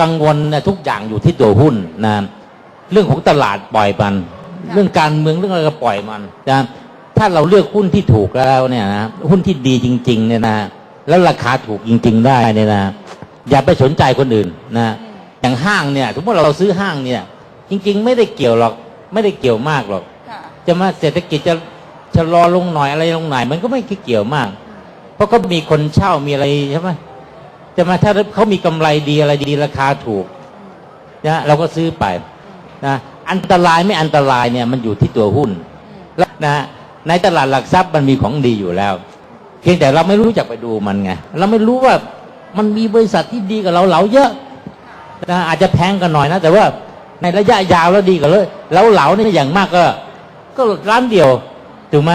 กังวลนะทุกอย่างอยู่ที่ตัวหุ้นนะเรื่องของตลาดปล่อยมัน เรื่องการเมืองเรื่องอะไรก็ปล่อยมันนะถ้าเราเลือกหุ้นที่ถูกแล้วเนี่ยนะหุ้นที่ดีจริง ๆ เนี่ยนะแล้วราคาถูกจริง ๆ ได้เนี่ยนะอย่าไปสนใจคนอื่นนะอย่างห้างเนี่ยสมมติเราซื้อห้างเนี่ย จริง ๆ ไม่ได้เกี่ยวหรอก ไม่ได้เกี่ยวมากหรอกค่ะจะมาเศรษฐกิจจะชะลอลงหน่อยอะไรลงหน่อยมันก็ไม่เกี่ยวมาก เพราะเขามีคนเช่ามีอะไรใช่ไหม จะมาถ้าเขามีกำไรดีอะไรดีราคาถูกนะเราก็ซื้อไปนะอันตรายไม่อันตรายเนี่ยมันอยู่ที่ตัวหุ้นและนะในตลาดหลักทรัพย์มันมีของดีอยู่แล้ว เพียงแต่เราไม่รู้จักไปดูมันไงเราไม่รู้ว่ามันมีบริษัทที่ดีกับเราเหลาเยอะนะอาจจะแพงกันหน่อยนะ แต่ว่าในระยะยาวแล้วดีกว่าเลยแล้วเหลาเนี่ยอย่างมากก็ ก็ร้านเดียวถูกไหม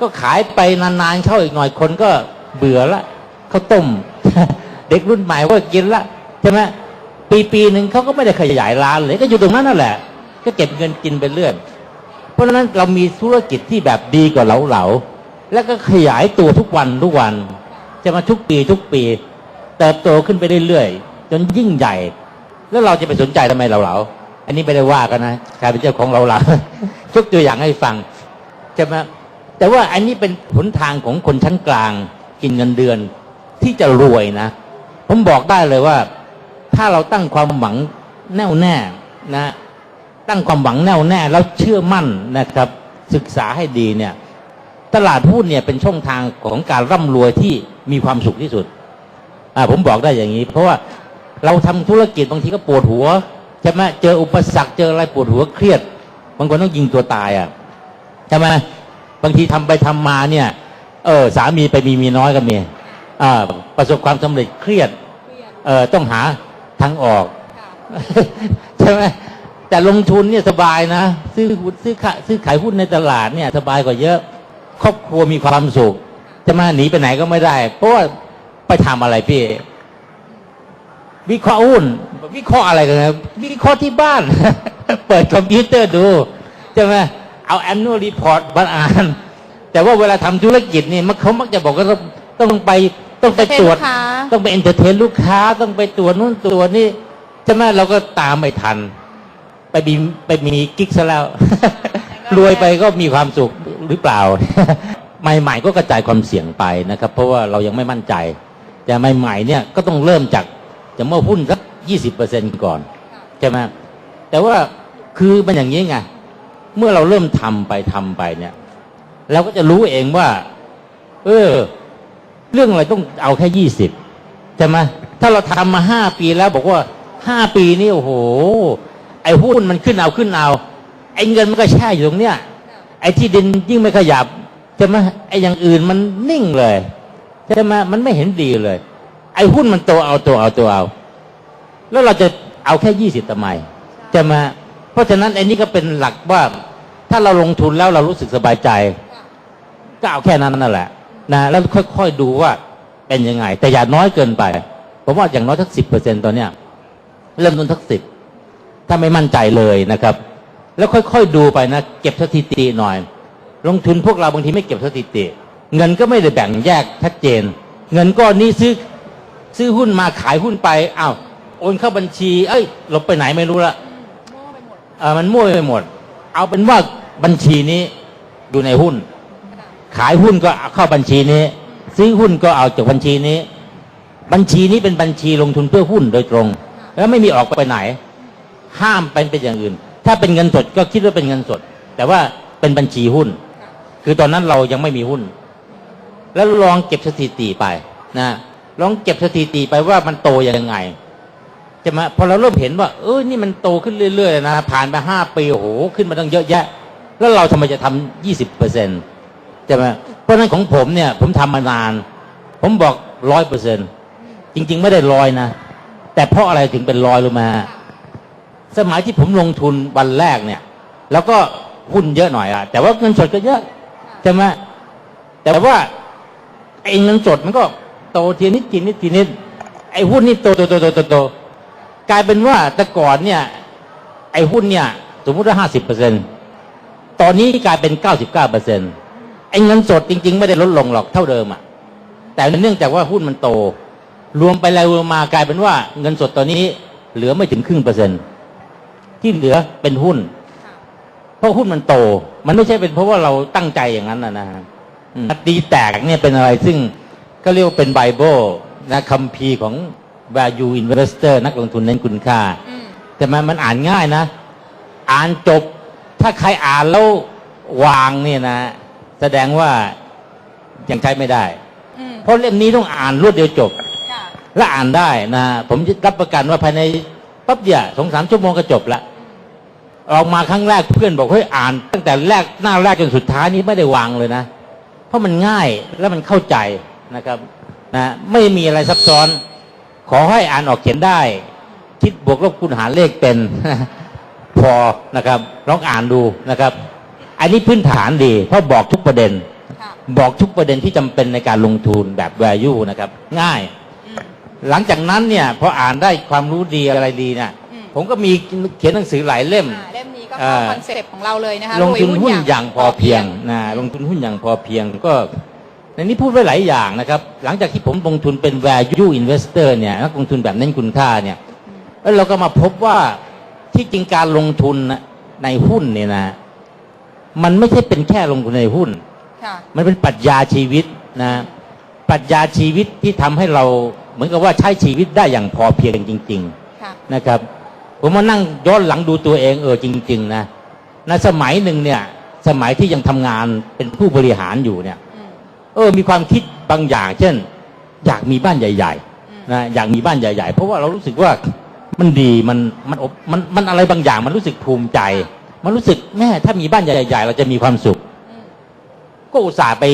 ก็ขายไปนานๆเข้าอีกหน่อยคนก็เบื่อละเขาต้ม เด็กรุ่นใหม่ก็กินละใช่ไหมปีปีหนึ่งเขาก็ไม่ได้ขยายร้านเลยก็อยู่ตรงนั้นนั่นแหละ ก็เก็บเงินกินไปเรื่อยเพราะฉะนั้นเรามีธุรกิจที่แบบดีกว่าเหลาๆแล้วก็ขยายตัวทุกวันทุกวันจะมาทุกปีทุกปี เติบโตขึ้นไปเรื่อยๆจนยิ่งใหญ่ แล้วเราจะไปสนใจทำไมเหลาๆอันนี้ไม่ได้ว่ากันนะใครเป็นเจ้าของเหลาๆยกตัวอย่างให้ฟังใช่ไหมแต่ว่าอันนี้เป็นหนทางของคนชั้นกลางกินเงินเดือนที่จะรวยนะ ผมบอกได้เลยว่า ถ้าเราตั้งความหวังแน่วแน่นะ ตั้งความหวังแน่วแน่แล้วเชื่อมั่นนะครับ ศึกษาให้ดีเนี่ย ตลาดหุ้นเนี่ยเป็นช่องทางของการร่ำรวยที่มีความสุขที่สุดอ่าผมบอกได้อย่างนี้ เพราะว่าเราทำธุรกิจบางทีก็ปวดหัวใช่ไหมเจออุปสรรคเจออะไรปวดหัวเครียดบางคนต้องยิงตัวตายอะใช่ไหมบางทีทำไปทำมาเนี่ย เออ สามีไปมีมีน้อยก็มี ประสบความสำเร็จเครียดเครียดเออต้องหาทางออกค่ะใช่ไหมแต่ลงทุนเนี่ยสบายนะ ซื้อหุ้นซื้อขายซื้อขายหุ้นในตลาดเนี่ย สบายกว่าเยอะ ครอบครัวมีความสุขจะมาหนีไปไหนก็ไม่ได้ เพราะว่าไปทำอะไรพี่วิเคราะห์หุ้นวิเคราะห์อะไรกันนะวิเคราะห์ที่บ้าน เปิดคอมพิวเตอร์ดูใช่ไหมเอา annual report มาอ่าน แต่ว่าเวลาทำธุรกิจนี่มันเขามักจะบอกว่าต้องต้องไป ต้องไปตรวจลูกค้า ต้องไปเอนเตอร์เทนลูกค้าต้องไปตรวจนู่นตรวจนี่ใช่ไหมเราก็ตามไม่ทัน ไปมีไปมีกิ๊กซะแล้ว รวยไปก็มีความสุขหรือเปล่า ใหม่ ๆ ก็กระจายความเสี่ยงไปนะครับ เพราะว่าเรายังไม่มั่นใจ แต่ใหม่ๆเนี่ยก็ต้องเริ่มจากจะเมื่อหุ้นสักยี่สิบเปอร์เซ็นก่อนใช่ไหมแต่ว่าคือมันอย่างนี้ไงเมื่อเราเริ่มทำไปทำไปเนี่ย เราก็จะรู้เองว่า เออ เรื่องอะไรต้องเอาแค่ยี่สิบใช่ไหมถ้าเราทำมาห้าปีแล้วบอกว่าห้าปีนี่โอ้โห ไอ้หุ้นมันขึ้นเอาขึ้นเอาไอ้เงินมันก็แช่อยู่ตรงเนี้ยไอ้ที่ดินยิ่งไม่ขยับใช่ไหมไอ้อย่างอื่นมันนิ่งเลยใช่ไหมมันไม่เห็นดีเลย ไอ้หุ้นมันโตเอาโตเอาโตเอา แล้วเราจะเอาแค่ยี่สิบทำไมใช่ไหมเพราะฉะนั้นไอ้นี่ก็เป็นหลักว่า ถ้าเราลงทุนแล้วเรารู้สึกสบายใจก็เอาแค่นั้นนั่นแหละ นะแล้วค่อยๆดูว่าเป็นยังไง แต่อย่าน้อยเกินไปผมว่าอย่างน้อยสักสิบเปอร์เซ็นตอนเนี้ยเริ่มต้นสักสิบถ้าไม่มั่นใจเลยนะครับ แล้วค่อยๆดูไปนะเก็บสถิติหน่อย ลงทุนพวกเราบางทีไม่เก็บสถิติ เงินก็ไม่ได้แบ่งแยกชัดเจน เงินก้อนนี้ซื้อซื้อหุ้นมาขายหุ้นไปอ้าวโอนเข้าบัญชี เอ้ยหลบไปไหนไม่รู้ละเออมันมั่วไปหมด เอาเป็นว่าบัญชีนี้อยู่ในหุ้น ขายหุ้นก็เอาเข้าบัญชีนี้ ซื้อหุ้นก็เอาจากบัญชีนี้ บัญชีนี้เป็นบัญชีลงทุนเพื่อหุ้นโดยตรง แล้วไม่มีออกไปไหน ห้ามเป็นเป็นอย่างอื่น ถ้าเป็นเงินสดก็คิดว่าเป็นเงินสด แต่ว่าเป็นบัญชีหุ้น คือตอนนั้นเรายังไม่มีหุ้น แล้วลองเก็บสถิติไปนะลองเก็บสถิติไปว่ามันโตยังไงใช่ไหมพอเราเริ่มเห็นว่า เออนี่มันโตขึ้นเรื่อยๆนะผ่านไปห้าปีโอ้โหขึ้นมาตั้งเยอะแยะ แล้วเราทำไมจะทำยี่สิบเปอร์เซ็นต์ ช่ไหมเพราะนั้นของผมเนี่ย ผมทำมานาน ผมบอกร้อยเปอร์เซ็นจริง ๆ ไม่ได้ร้อยนะ แต่เพราะอะไรถึงเป็นร้อยรู้ไหมาสมัยที่ผมลงทุนวันแรกเนี่ย แล้วก็หุ้นเยอะหน่อยอะแต่ว่าเงินสดก็เยอะใช่ไหมแต่ว่าไอ้เงินสดมันก็โตทีนิดทีนิดทีนิดไอ้หุ้นนี่โตโตโตโตโตโตกลายเป็นว่าแต่ก่อนเนี่ย ไอ้หุ้นเนี่ย สมมติว่าห้าสิบเปอร์เซ็นตอนนี้กลายเป็นเก้าสิบเก้าเปอร์เซ็นต์ ไอ้เงินสดจริง ๆ ไม่ได้ลดลงหรอกเท่าเดิมอะแต่เนื่องจากว่าหุ้นมันโต รวมไปแล้วรวมมากลายเป็นว่าเงินสดตอนนี้เหลือไม่ถึงครึ่งเปอร์เซ็นต์ที่เหลือเป็นหุ้นค่ะเพราะหุ้นมันโต มันไม่ใช่เป็นเพราะว่าเราตั้งใจอย่างนั้นนะนะฮะอืมดีแตกเนี่ยเป็นอะไรซึ่งก็เรียกว่าเป็นไบเบิลนะคัมภีร์ของ value investor นักลงทุนเน้นคุณค่าอืมแต่มันมันอ่านง่ายนะ อ่านจบ ถ้าใครอ่านแล้ววางเนี่ยนะ แสดงว่ายังใช้ไม่ได้ อืมเพราะเล่มนี้ต้องอ่านรวดเดียวจบ ค่ะและอ่านได้นะผมรับประกันว่าภายในปั๊บเดียวสองสามชั่วโมงก็จบละเรามาครั้งแรกเพื่อนบอกเฮ้ยอ่าน ตั้งแต่แรกหน้าแรกจนสุดท้ายนี้ไม่ได้วางเลยนะ เพราะมันง่ายและมันเข้าใจนะครับนะไม่มีอะไรซับซ้อน ขอให้อ่านออกเขียนได้ คิดบวกลบคูณหารเลขเป็น พอนะครับ ลองอ่านดูนะครับ อันนี้พื้นฐานดี เพราะบอกทุกประเด็นค่ะบอกทุกประเด็นที่จำเป็นในการลงทุนแบบ value นะครับ ง่ายอืมหลังจากนั้นเนี่ยพออ่านได้ความรู้ดีอะไรดีเนี่ยอืมผมก็มีเขียนหนังสือหลายเล่มอ่าเล่มนี้ก็อ่เข้าคอนเซ็ปต์ของเราเลยนะคะลงทุนรวยหุ้นอย่างพอเพียงนะลงทุนหุ้นอย่างพอเพียงก็ในนี้พูดไว้หลายอย่างนะครับ หลังจากที่ผมลงทุนเป็น value investor เนี่ยนักลงทุนแบบเน้นคุณค่าเนี่ยแล้วเราก็มาพบว่าที่จริงการลงทุนนะในหุ้นเนี่ยนะ มันไม่ใช่เป็นแค่ลงทุนในหุ้นค่ะมันเป็นปรัชญาชีวิตนะปรัชญาชีวิตที่ทำให้เราเหมือนกับว่าใช้ชีวิตได้อย่างพอเพียงจริงๆค่ะนะครับ ผมมานั่งย้อนหลังดูตัวเองเออจริง ๆ นะในสมัยหนึ่งเนี่ย สมัยที่ยังทำงานเป็นผู้บริหารอยู่เนี่ยอืมเออ มีความคิดบางอย่าง เช่น อยากมีบ้านใหญ่อืมๆนะอยากมีบ้านใหญ่ ๆ เพราะว่าเรารู้สึกว่ามันดีมันมันอบมันมันอะไรบางอย่างมันรู้สึกภูมิใจ มันรู้สึกแม่ ถ้ามีบ้านใหญ่ๆเราจะมีความสุขอืมก็อุตส่าห์ไป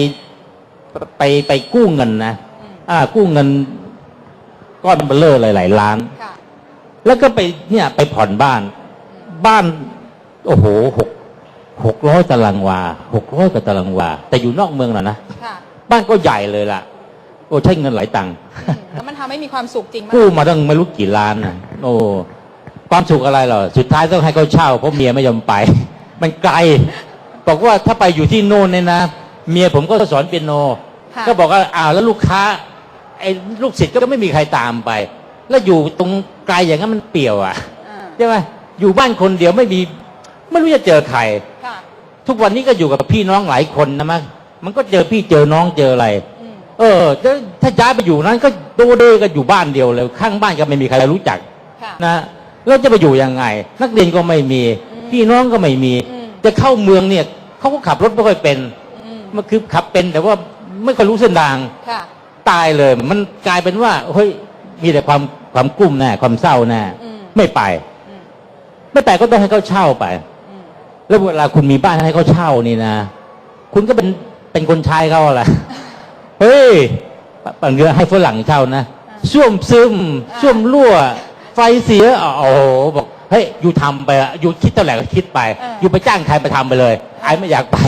ไปไปกู้เงินนะอืมอ่า กู้เงินก้อนเบลเลอร์หลายๆล้านค่ะแล้วก็ไปเนี่ยไปผ่อนบ้าน บ้าน โอ้โหหกหกร้อยตารางวาหกร้อยกว่าตารางวา แต่อยู่นอกเมืองน่ะนะค่ะบ้านก็ใหญ่เลยล่ะ โอ้ใช้เงินหลายตังค์อืมแล้วมันทำให้มีความสุขจริงมากกู้มาตั้งไม่รู้กี่ล้านนะโอ้ ความสุขอะไรเหรอสุดท้ายต้องให้เขาเช่าเพราะเมียไม่ยอมไป มันไกล บอกว่าถ้าไปอยู่ที่โน่นเนี่ยนะเมียผมก็สอนเปียโน ค่ะ ก็บอกว่าอ้าวแล้วลูกค้าไอ้ลูกศิษย์ก็ไม่มีใครตามไป แล้วอยู่ตรงไกลอย่างนั้นมันเปี่ยวอะอ่าใช่ไหมอยู่บ้านคนเดียวไม่มีไม่รู้จะเจอใคร ค่ะ ทุกวันนี้ก็อยู่กับพี่น้องหลายคนนะมั้งมันก็เจอพี่เจอน้องเจออะไร อืม เออถ้าถ้าย้ายไปอยู่นั้นก็โดเดก็อยู่บ้านเดียวเลย ข้างบ้านก็ไม่มีใครรู้จักค่ะ นะ แล้วจะไปอยู่ยังไง นักเรียนก็ไม่มีอืมพี่น้องก็ไม่มีอืมจะเข้าเมืองเนี่ยเขาก็ขับรถไม่ค่อยเป็นอืมมันคือขับเป็นแต่ว่าไม่ค่อยรู้เส้นทางค่ะตายเลย มันกลายเป็นว่าเฮ้ยมีแต่ความความกลุ้มแน่ความเศร้าแน่อืมไม่ไปอืมไม่ไปก็ต้องให้เขาเช่าไปอืมแล้วเวลาคุณมีบ้านให้เขาเช่านี่นะคุณก็เป็นเป็นคนใช้เขาแหละเฮ้ยบางเรื่องให้ฝรั่งเช่านะส้วมซึมส้วมรั่ว ไฟเสียอ๋อโอ้โหบอกเฮ้ยอยู่ทำไปอะอยู่คิดเท่าไหร่ก็คิดไปอยู่ไปจ้างใครไปทำไปเลยไอ้ไม่อยากไป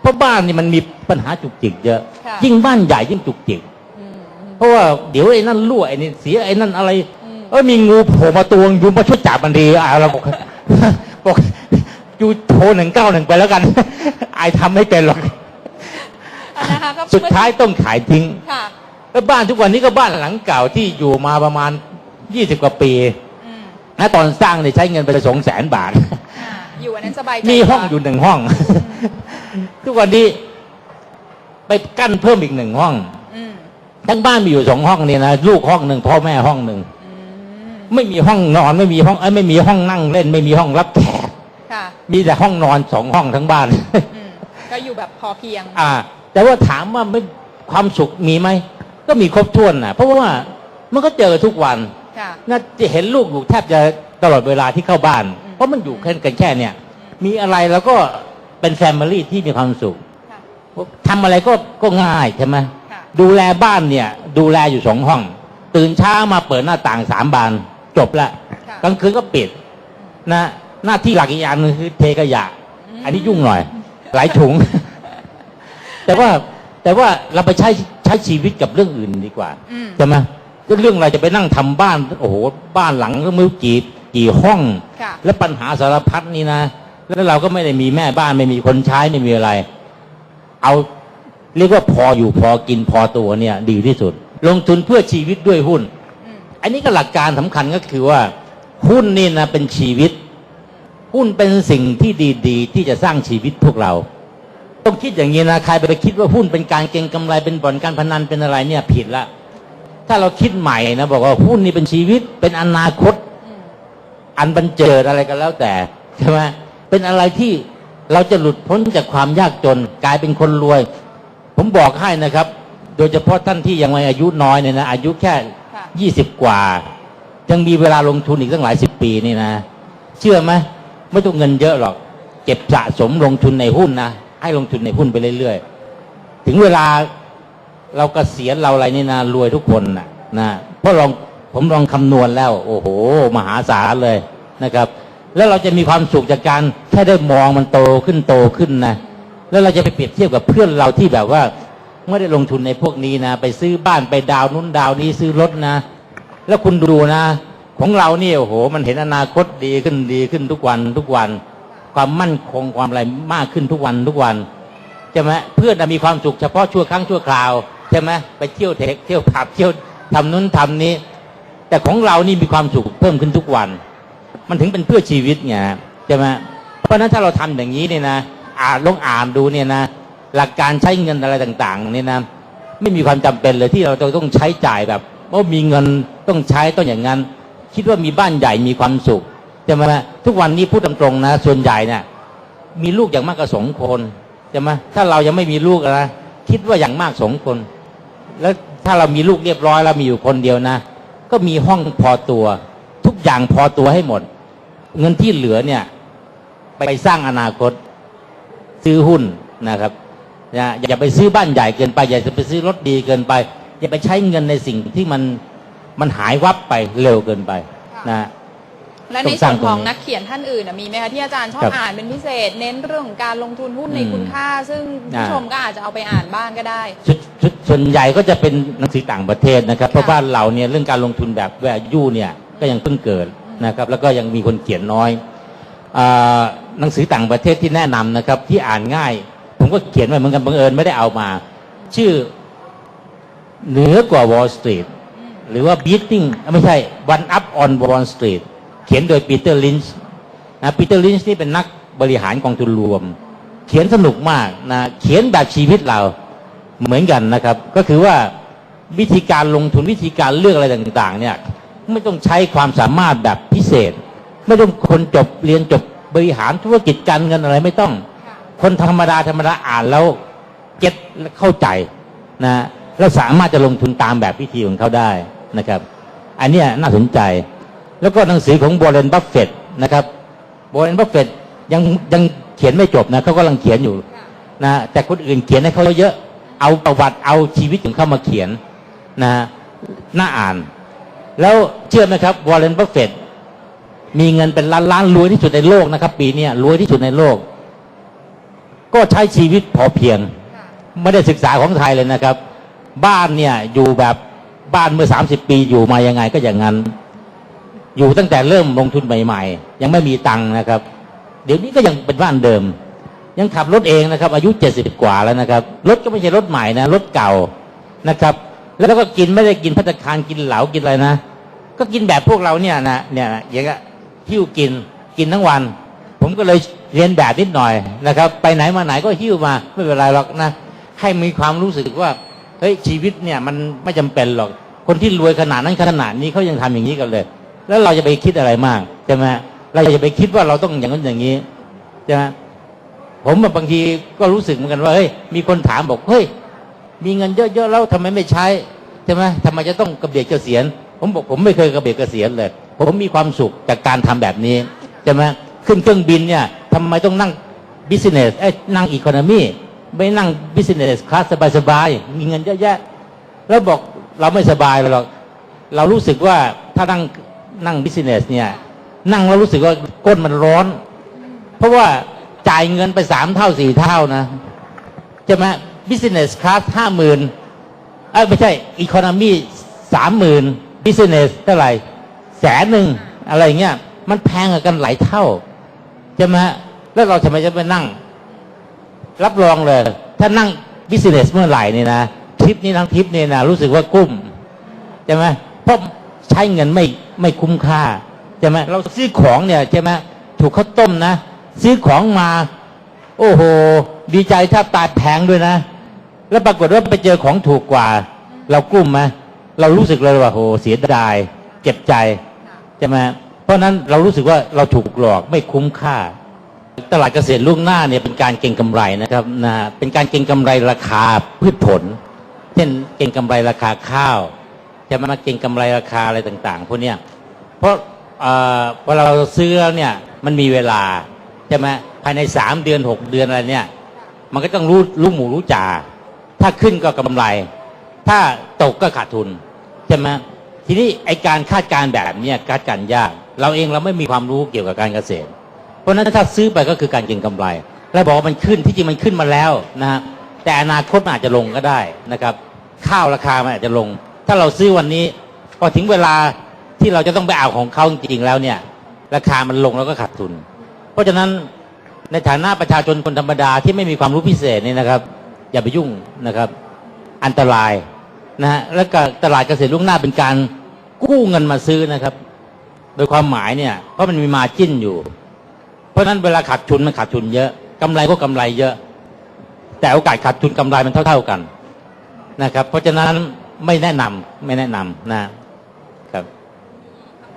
เพราะบ้านนี่มันมีปัญหาจุกจิกเยอะ ค่ะ ยิ่งบ้านใหญ่ยิ่งจุกจิก อืมอืม เพราะว่าเดี๋ยวไอ้นั่นรั่วไอ้นี่เสียไอ้นั่นอะไรอืม เออมีงูโผล่มาตัวงอยู่มาช่วยจับมันดีอะเราบอก บอกอยู่โทรหนึ่งเก้าหนึ่งไปแล้วกันไอทำไม่เป็นหรอกอันนะคะก็สุดท้ายต้องขายทิ้ง ค่ะ แล้วบ้านทุกวันนี้ก็บ้านหลังเก่าที่อยู่มาประมาณ ยี่สิบกว่าปีอืมนะตอนสร้างเนี่ยใช้เงินไปสองแสนบาท อ่าอยู่อันนั้นสบายใจมีห้องกว่าอยู่หนึ่งห้อง ทุกวันนี้ไปกั้นเพิ่มอีกหนึ่งห้อง อืมทั้งบ้านมีอยู่สองห้องเนี่ยนะลูกห้องหนึ่งพ่อแม่ห้องหนึ่งอืมไม่มีห้องนอนไม่มีห้องเอ้ยไม่มีห้องนั่งเล่น ไม่มีห้องรับแขกค่ะมีแต่ห้องนอนสองห้องทั้งบ้าน อืมก็อยู่แบบพอเพียง อ่า แต่ว่าถามว่าไม่ความสุขมีไหมก็มีครบถ้วนนะเพราะว่ามันก็เจอทุกวัน ค่ะ น่าจะเห็นลูกอยู่แทบจะตลอดเวลาที่เข้าบ้าน อืม เพราะมันอยู่แค่กันแค่เนี่ยมีอะไรแล้วก็เป็นแฟมิลี่ที่มีความสุขค่ะ ทำอะไรก็ก็ง่ายใช่ไหมค่ะ ดูแลบ้านเนี่ย ดูแลอยู่สองห้อง ตื่นเช้ามาเปิดหน้าต่างสามบานจบละ ค่ะ กลางคืนก็ปิดนะหน้าที่หลักอีกอย่างหนึงคือเทขยะอันนี้ยุ่งหน่อย หลายถุง แต่ว่าแต่ว่าเราไปใช้ใช้ชีวิตกับเรื่องอื่นดีกว่าอืม ใช่ไหมก็ เรื่องอะไรจะไปนั่งทำบ้าน โอ้โห บ้านหลังก็ไม่รู้กี่กี่ห้องค่ะและปัญหาสารพัดนี่นะ แล้วเราก็ไม่ได้มีแม่บ้านไม่มีคนใช้ไม่มีอะไร เอาเรียกว่าพออยู่พอกินพอตัวเนี่ย ดีที่สุด ลงทุนเพื่อชีวิตด้วยหุ้นอืมอันนี้ก็หลักการสำคัญก็คือว่า หุ้นนี่นะเป็นชีวิต หุ้นเป็นสิ่งที่ดีๆ ที่จะสร้างชีวิตพวกเรา ต้องคิดอย่างนี้นะใครไปคิดว่าหุ้นเป็นการเก็งกำไรเป็นบ่อนการพนันเป็นอะไรเนี่ยผิดละ ถ้าเราคิดใหม่นะบอกว่าหุ้นนี่เป็นชีวิต เป็นอนาคตอืมอันบันเจิดอะไรก็แล้วแต่ใช่ไหมเป็นอะไรที่เราจะหลุดพ้นจากความยากจน กลายเป็นคนรวย ผมบอกให้นะครับ โดยเฉพาะท่านที่ยังไม่อายุน้อยเนี่ยนะอายุแค่ค่ะยี่สิบกว่า ยังมีเวลาลงทุนอีกตั้งหลายสิบปีนี่นะ เชื่อไหมไม่ต้องเงินเยอะหรอก เก็บสะสมลงทุนในหุ้นนะให้ลงทุนในหุ้นไปเรื่อยๆ ถึงเวลา เรากเกษียณเราอะไรนี่นะรวยทุกคนนะนะเพราะลองผมลองคำนวณแล้ว โอ้โห มหาศาลเลยนะครับ แล้วเราจะมีความสุขจากการแค่ได้มองมันโตขึ้นโตขึ้นนะแล้วเราจะไปเปรียบเทียบกับเพื่อนเราที่แบบว่าไม่ได้ลงทุนในพวกนี้นะ ไปซื้อบ้านไปดาวนู้นดาวนี้ซื้อรถนะ แล้วคุณดูนะ ของเราเนี่ยโอ้โห มันเห็นอนาคตดีขึ้นดีขึ้นทุกวันทุกวัน ความมั่นคงความอะไรมากขึ้นทุกวันทุกวันใช่ไหมเพื่อนนะมีความสุขเฉพาะชั่วครั้งชั่วคราว ใช่ไหมไปเที่ยวเทคเที่ยวผับเที่ยวทำนู้นทำนี้ แต่ของเรานี่มีความสุขเพิ่มขึ้นทุกวัน มันถึงเป็นเพื่อชีวิตไงใช่ไหมเพราะฉะนั้นถ้าเราทำอย่างนี้เนี่ยนะอ่านลองอ่านดูเนี่ยนะ หลักการใช้เงินอะไรต่างๆเนี่ยนะไม่มีความจำเป็นเลยที่เราจะต้องใช้จ่ายแบบว่ามีเงินต้องใช้ต้องอย่างนั้น คิดว่ามีบ้านใหญ่มีความสุขใช่ไหมทุกวันนี้พูดตรงๆนะ ส่วนใหญ่เนี่ยมีลูกอย่างมากก็สองคนใช่ไหมถ้าเรายังไม่มีลูกนะคิดว่าอย่างมากสองคน แล้วถ้าเรามีลูกเรียบร้อยแล้วมีอยู่คนเดียวนะ ก็มีห้องพอตัว ทุกอย่างพอตัวให้หมด เงินที่เหลือเนี่ย ไปสร้างอนาคต ซื้อหุ้นนะครับนะอย่าไปซื้อบ้านใหญ่เกินไปอย่าไปซื้อรถดีเกินไป อย่าไปใช้เงินในสิ่งที่มันมันหายวับไปเร็วเกินไปนะและในต้องสส่ร้าวนงตรงของนี้นักเขียนท่านอื่นน่ะมีไหมคะที่อาจารย์ชอบครับอ่านเป็นพิเศษ เน้นเรื่องของการลงทุนหุ้นในอืมคุณค่า ซึ่งอ่าผู้ชมก็อาจจะเอาไปอ่านบ้างก็ได้ชุดชุด ส่วนใหญ่ก็จะเป็นหนังสือต่างประเทศนะครับ เพราะบ้านเราเนี่ยเรื่องการลงทุนแบบแวร์ยูเนี่ยก็ยังเพิ่งเกิดนะครับ แล้วก็ยังมีคนเขียนน้อยอาหนังสือต่างประเทศที่แนะนำนะครับ ที่อ่านง่าย ผมก็เขียนไว้เหมือนกันบังเอิญไม่ได้เอามา ชื่อเหนือกว่า Wall Street หรือว่า beating ไม่ใช่ one up on Wall Street เขียนโดยปีเตอร์ลินช์นะปีเตอร์ลินช์นี่เป็นนักบริหารกองทุนรวม เขียนสนุกมากนะเขียนแบบชีวิตเรา เหมือนกันนะครับ ก็คือว่าวิธีการลงทุนวิธีการเลือกอะไรต่างๆ เนี่ย ไม่ต้องใช้ความสามารถแบบพิเศษ ไม่ต้องคนจบเรียนจบบริหารธุรกิจการเงินอะไรไม่ต้อง คนธรรมดาธรรมดาอ่านแล้วเก็ตเข้าใจนะแล้วสามารถจะลงทุนตามแบบวิธีของเขาได้นะครับ อันเนี้ยน่าสนใจ แล้วก็หนังสือของบร r เ e นบัฟเฟตนะครับบร r เ e นบัฟเฟตยังยังเขียนไม่จบนะเขากำลังเขียนอยู่นะแต่คนอื่นเขียนให้เขาเยอะ เอาประวัติเอาชีวิตของเขามาเขียนนะน่าอ่าน แล้วเชื่อไหมครับวอร์เรนบัฟเฟตมีเงินเป็นล้านล้านรวยที่สุดในโลกนะครับ ปีเนี้รวยที่สุดในโลก ก็ใช้ชีวิตพอเพียง ไม่ได้ศึกษาของไทยเลยนะครับ บ้านเนี่ยอยู่แบบบ้านเมื่อ 30 ปีอยู่มายังไงก็อย่างนั้น อยู่ตั้งแต่เริ่มลงทุนใหม่ ๆ ยังไม่มีตังค์นะครับ เดี๋ยวนี้ก็ยังเป็นบ้านเดิม ยังขับรถเองนะครับ อายุ70กว่าแล้วนะครับ รถก็ไม่ใช่รถใหม่นะ รถเก่านะครับ แล้วก็กินไม่ได้กินพัตคารกินเหลากินอะไรนะ ก็กินแบบพวกเราเนี่ยนะเนี่ยนะอย่างเงี้ยหิ้วกินกินทั้งวัน ผมก็เลยเรียนแบบนิดหน่อยนะครับ ไปไหนมาไหนก็หิ้วมาไม่เป็นไรหรอกนะให้มีความรู้สึกว่าเฮ้ยชีวิตเนี่ยมันไม่จำเป็นหรอก คนที่รวยขนาดนั้นขนาดนี้เขายังทำอย่างนี้กันเลย แล้วเราจะไปคิดอะไรมากใช่ไหมเราจะไปคิดว่าเราต้องอย่างนั้นอย่างนี้ใช่ไหม ผมบางทีก็รู้สึกเหมือนกันว่าเฮ้ยมีคนถามบอกเฮ้ยมีเงินเยอะๆแล้วทำไมไม่ใช้ใช่ไหมทำไมจะต้องกระเบียดเกษียณผมบอกผมไม่เคยกระเบียดเกษียณเลย ผมมีความสุขจากการทำแบบนี้ใช่ไหมขึ้นเครื่องบินเนี่ยทำไมต้องนั่งบิสเนสเอ้นั่งอีโคโนมีไม่นั่งบิสเนสคลาสสบายๆมีเงินเยอะแยะ แล้วบอกเราไม่สบายหรอกเรารู้สึกว่าถ้านั่งนั่งบิสเนสเนี่ยนั่งแล้วรู้สึกว่าก้นมันร้อน เพราะว่า จ่ายเงินไปสามเท่าสี่เท่านะใช่ไหมบิสเนสคลาสห้าหมื่นเอ้ไม่ใช่อีโคโนมีสามหมื่นบิสเนสเท่าไหร่แสนหนึ่งอะไรเงี้ย มันแพงกันหลายเท่าใช่ไหมแล้วเราทำไมจะไปนั่ง รับรองเลย ถ้านั่งบิสเนสเมื่อไหร่นี่นะทริปนี้ทั้งทริปนี่นะรู้สึกว่ากุ้มใช่ไหมเพราะใช้เงินไม่ไม่คุ้มค่าใช่ไหมเราซื้อของเนี่ยใช่ไหมถูกเขาวต้มนะ ซื้อของมา โอ้โห ดีใจแทบตายแพงด้วยนะ แล้วปรากฏว่าไปเจอของถูกกว่า เรากลุ้มไหมเรารู้สึกเลยว่าโหเสียดายเจ็บใจใช่ไหมเพราะฉะนั้นเรารู้สึกว่าเราถูกหลอกไม่คุ้มค่า ตลาดเกษตรล่วงหน้าเนี่ยเป็นการเก็งกำไรนะครับนะเป็นการเก็งกำไรราคาพืชผล เช่นเก็งกำไรราคาข้าวจะมาเก็งกำไรราคาอะไรต่าง ๆ พวกเนี้ยเพราะเอ่อเวลาเราซื้อเนี่ยมันมีเวลา ใช่ไหมภายในสามเดือนหกเดือนอะไรเนี่ย มันก็ต้องรู้รู้หมูรู้จ่าถ้าขึ้นก็กำไร ถ้าตกก็ขาดทุนใช่ไหมทีนี้ไอการคาดการแบบเนี้ยคาดการยาก เราเองเราไม่มีความรู้เกี่ยวกับการเกษตร เพราะฉะนั้นถ้าซื้อไปก็คือการเก็งกำไร แล้วบอกว่ามันขึ้นที่จริงมันขึ้นมาแล้วนะฮะแต่อนาคตมันอาจจะลงก็ได้นะครับ ข้าวราคามันอาจจะลง ถ้าเราซื้อวันนี้พอถึงเวลาที่เราจะต้องไปเอาของเขาจริงๆแล้วเนี่ย ราคามันลงแล้วก็ขาดทุน เพราะฉะนั้นในฐานะประชาชนคนธรรมดาที่ไม่มีความรู้พิเศษนี่นะครับ อย่าไปยุ่งนะครับ อันตรายนะฮะแล้วก็ตลาดเกษตรล่วงหน้าเป็นการกู้เงินมาซื้อนะครับ โดยความหมายเนี่ย เพราะมันมีมาจิ้นอยู่ เพราะฉะนั้นเวลาขาดทุนมันขาดทุนเยอะกำไรก็กำไรเยอะ แต่โอกาสขาดทุนกำไรมันเท่า ๆกันนะครับ เพราะฉะนั้นไม่แนะนำไม่แนะนำนะ